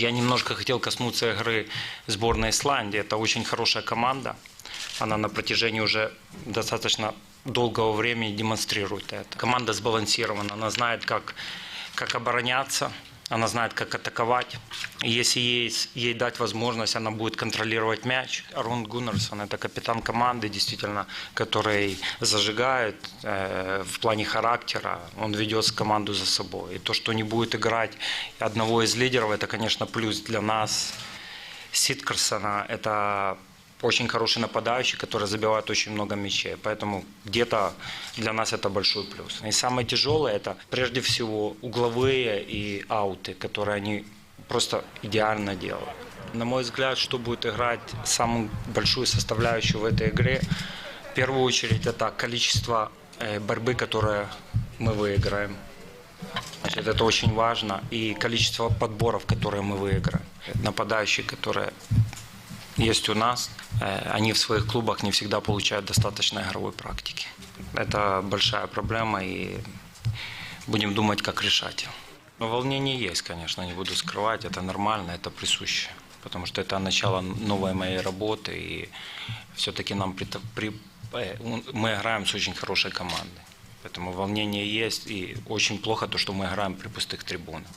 Я немножко хотел коснуться игры сборной Исландии. Это очень хорошая команда. Она на протяжении уже достаточно долгого времени демонстрирует это. Команда сбалансирована, она знает, как, как обороняться, она знает, как атаковать. Если ей, ей дать возможность, она будет контролировать мяч. Арон Гуннерсон – это капитан команды, действительно, который зажигает э, в плане характера. Он ведет команду за собой. И то, что не будет играть одного из лидеров, это, конечно, плюс для нас. Ситкерсона – это очень хороший нападающий, который забивает очень много мячей. Поэтому где-то для нас это большой плюс. И самое тяжелое это прежде всего угловые и ауты, которые они просто идеально делают. На мой взгляд, что будет играть самую большую составляющую в этой игре, в первую очередь это количество э, борьбы, которое мы выиграем. Значит, это очень важно. И количество подборов, которые мы выиграем. Нападающие, которые есть у нас, они в своих клубах не всегда получают достаточно игровой практики. Это большая проблема, и будем думать, как решать. Но волнение есть, конечно, не буду скрывать, это нормально, это присуще. Потому что это начало новой моей работы, и все-таки нам при, при, э, мы играем с очень хорошей командой. Поэтому волнение есть, и очень плохо то, что мы играем при пустых трибунах.